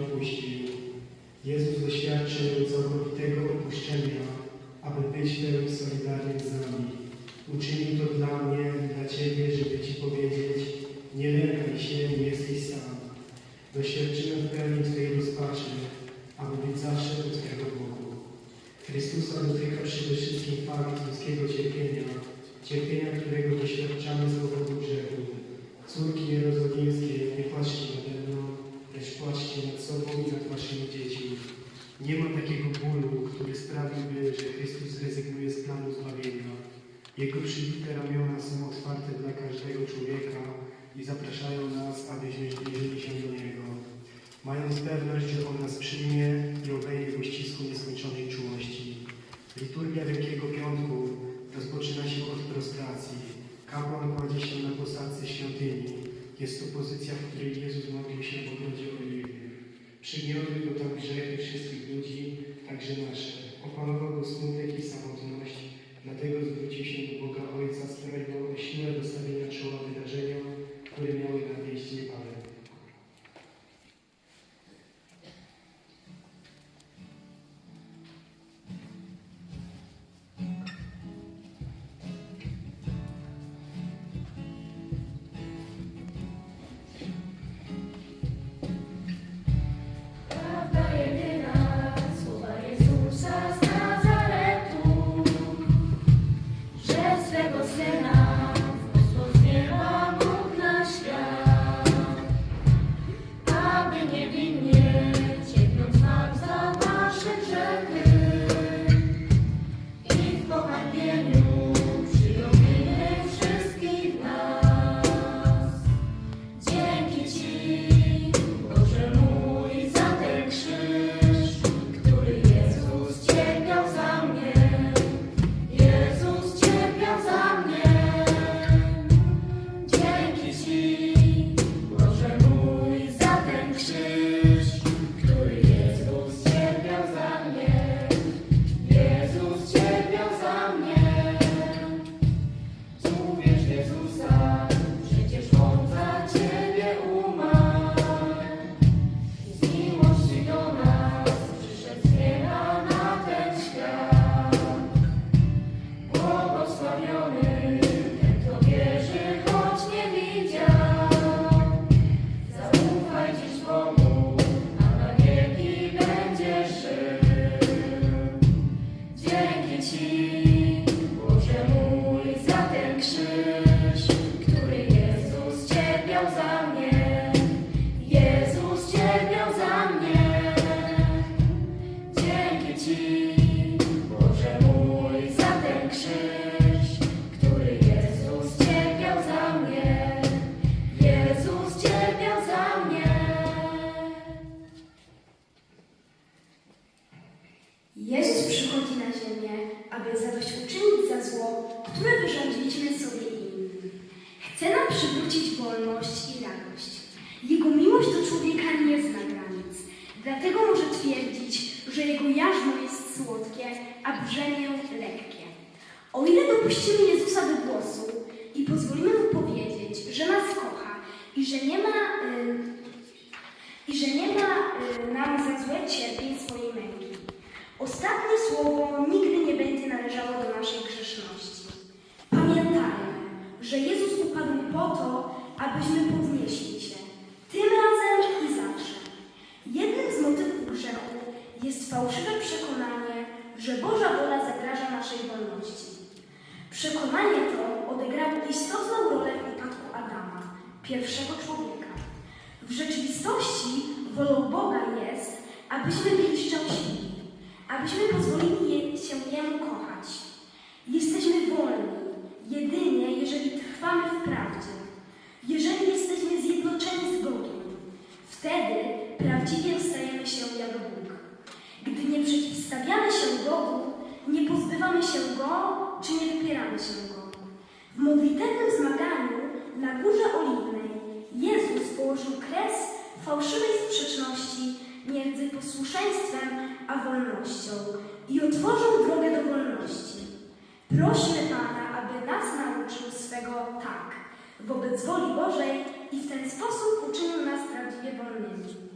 opuścił. Jezus doświadczył całkowitego opuszczenia, aby być pełni solidarnym z nami. Uczynił to dla mnie dla Ciebie, żeby Ci powiedzieć, nie lękaj się, nie jesteś sam. Doświadczyłem w pełni Twojej rozpaczy, aby być zawsze u Twojego Bogu. Chrystusa dotyka przede wszystkim fakt ludzkiego cierpienia, cierpienia, którego doświadczamy z powodu grzechu. Córki Jerozolimskie, nie patrzcie naszych dzieci. Nie ma takiego bólu, który sprawiłby, że Chrystus zrezygnuje z planu zbawienia. Jego przybite ramiona są otwarte dla każdego człowieka i zapraszają nas, abyśmy zbliżyli się do Niego. Mając pewność, że On nas przyjmie i obejmie dużej sprzeczności między posłuszeństwem a wolnością i otworzył drogę do wolności. Prośmy Pana, aby nas nauczył swego tak wobec woli Bożej i w ten sposób uczynił nas prawdziwie wolnymi.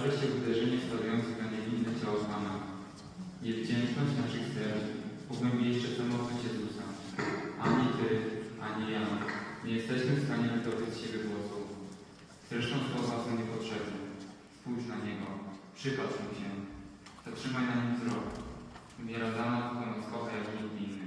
Mnoży się uderzenie stawiające na niewinne ciało Pana. Niewdzięczność naszych serc pogłębi jeszcze samotność Jezusa. Ani Ty, ani ja nie jesteśmy w stanie wydobyć z siebie głosu. Zresztą słowa są niepotrzebne. Spójrz na Niego, przypatrz Mu się, zatrzymaj na Nim wzrok. Umiera dla nas pomockowe jak nigdy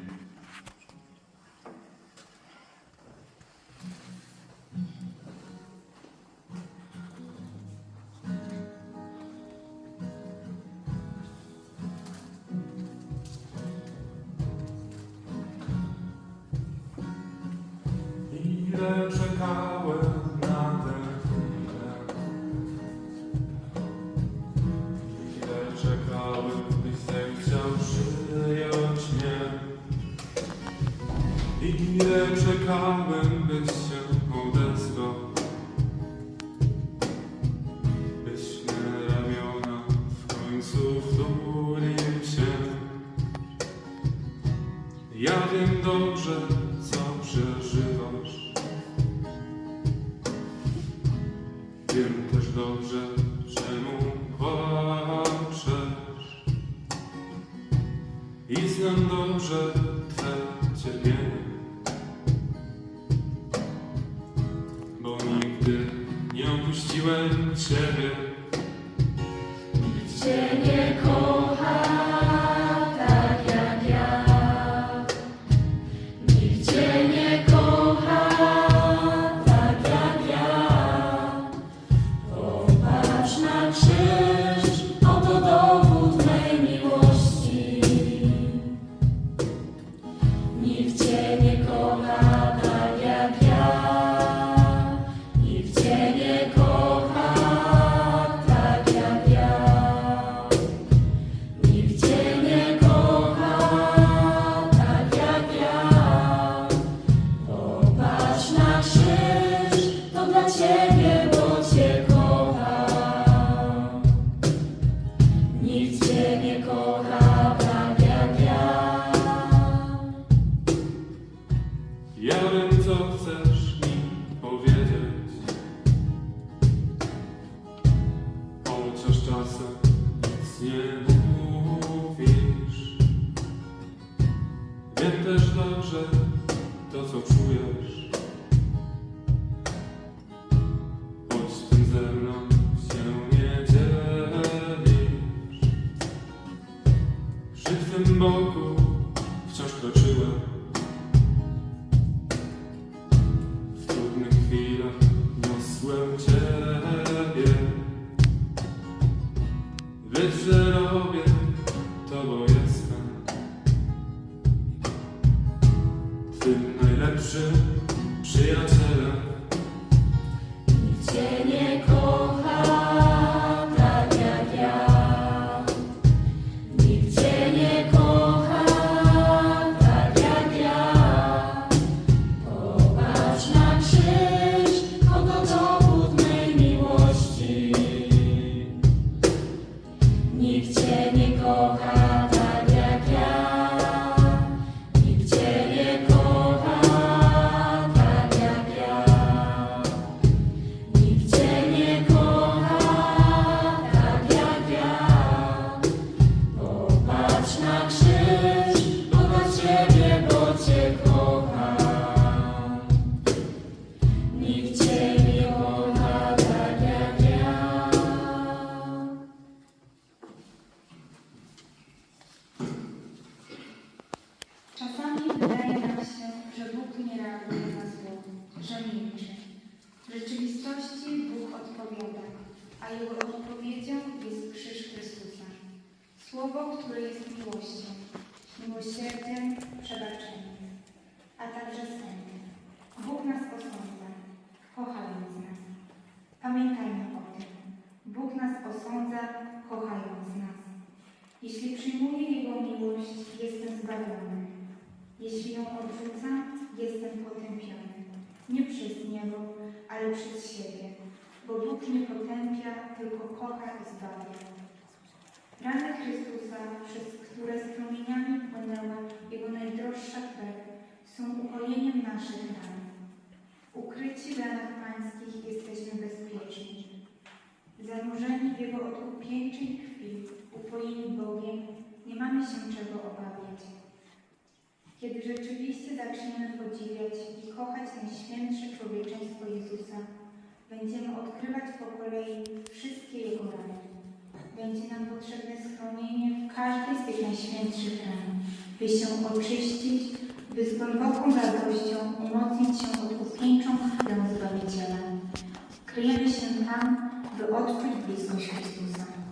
so, so. Gentile. Kocha i zbawia. Rany Chrystusa, przez które strumieniami płynęła Jego najdroższa krew, są ukojeniem naszych ran. Ukryci w ranach Pańskich jesteśmy bezpieczni. Zanurzeni w Jego odkupieńczej krwi, upojeni Bogiem, nie mamy się czego obawiać. Kiedy rzeczywiście zaczniemy podziwiać i kochać Najświętsze człowieczeństwo Jezusa, będziemy odkrywać po kolei wszystkie Jego rany. Będzie nam potrzebne schronienie w każdej z tych Najświętszych ran, by się oczyścić, by z głęboką radością umocnić się odkupieńczą chwilę Zbawiciela. Kryjemy się tam, by odczuć bliskość Chrystusa.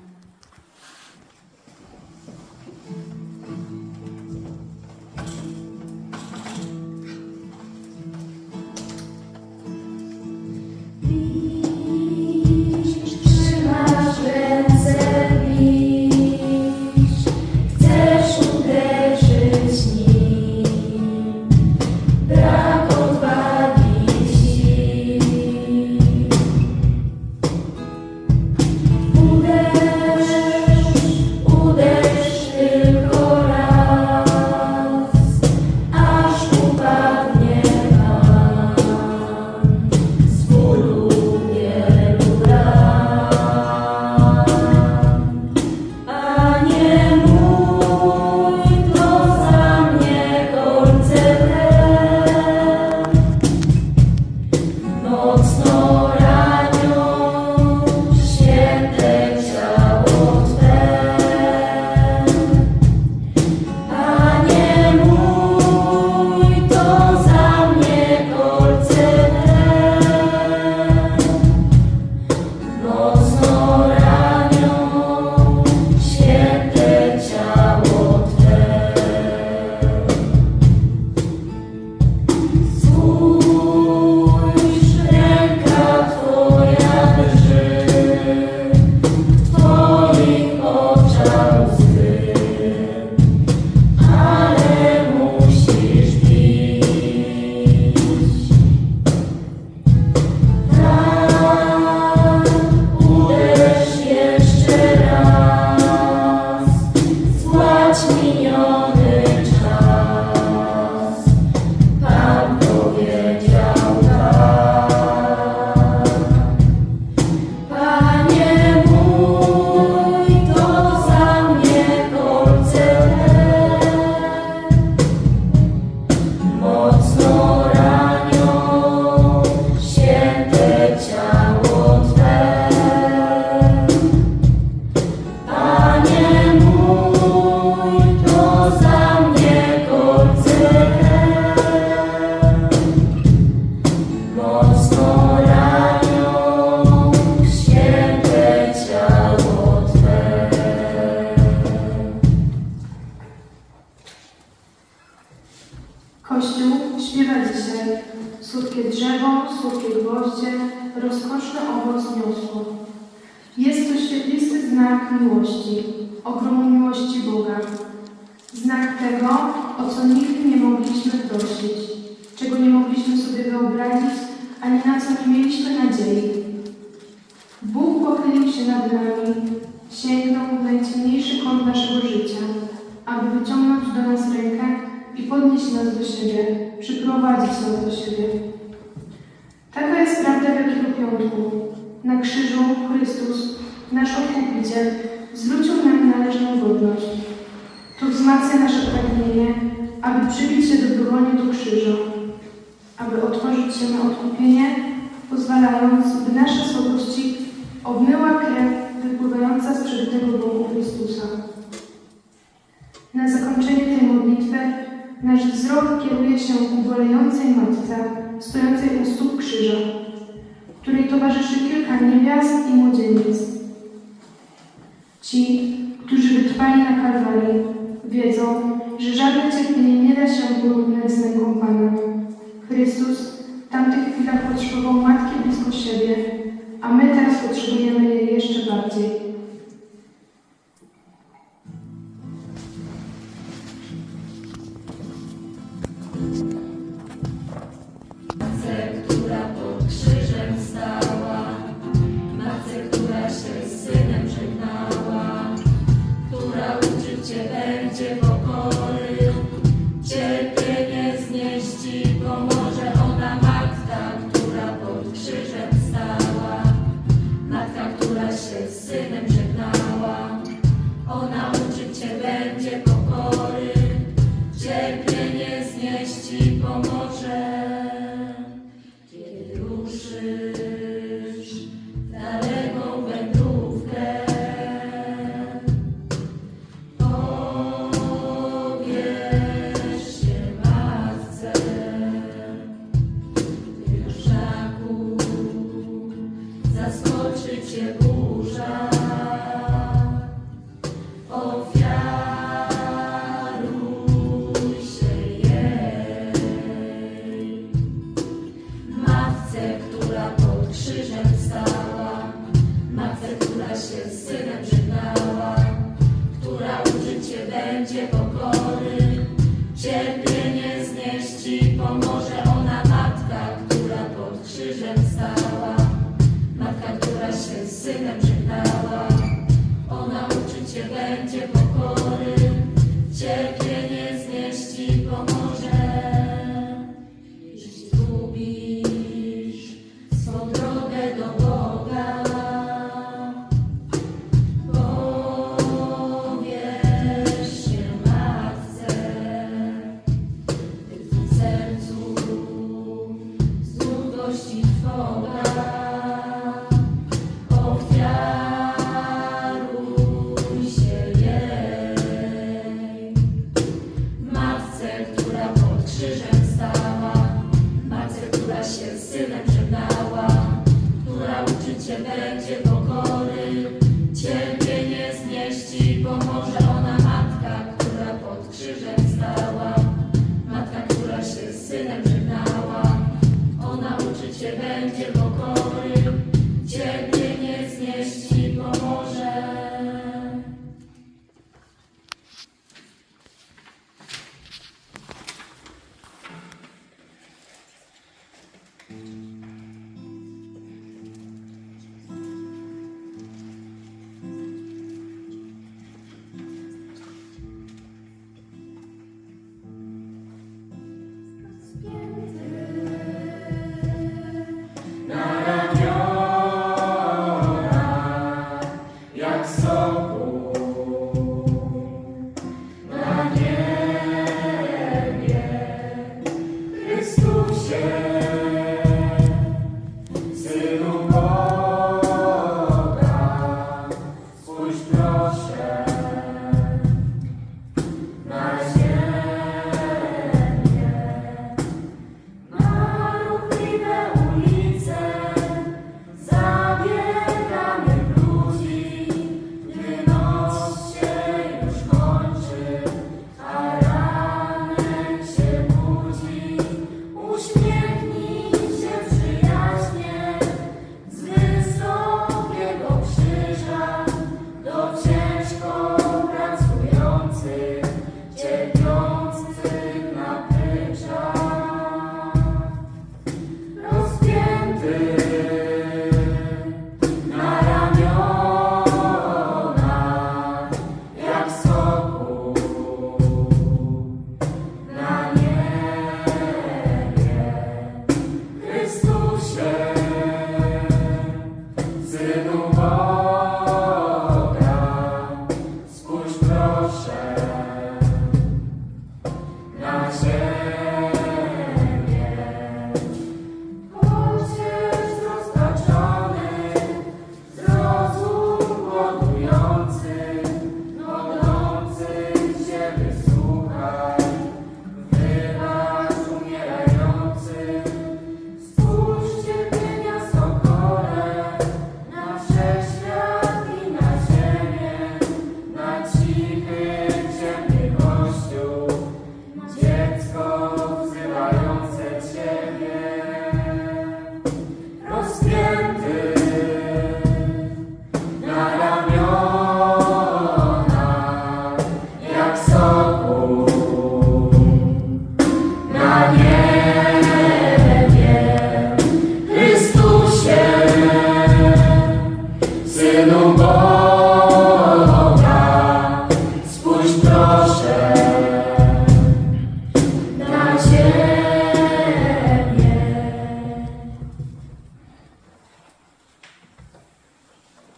Jest prawda Wielkiego Piątku. Na krzyżu Chrystus, nasz Odkupiciel, zwrócił nam należną godność. To wzmacnia nasze pragnienie, aby przybić się dobrowolnie do krzyża, aby otworzyć się na odkupienie, pozwalając, by nasze słabości obmyła krew wypływająca z przebytego boku Chrystusa. Na zakończenie tej modlitwy nasz wzrok kieruje się ku Matce, stojącej u stóp krzyża, której towarzyszy kilka niewiast i młodzieniec. Ci, którzy wytrwali na Kalwarii, wiedzą, że żadne cierpienie nie da się porównać z męką Pana. Chrystus w tamtych chwilach potrzebował Matki blisko siebie, a my teraz potrzebujemy jej jeszcze bardziej.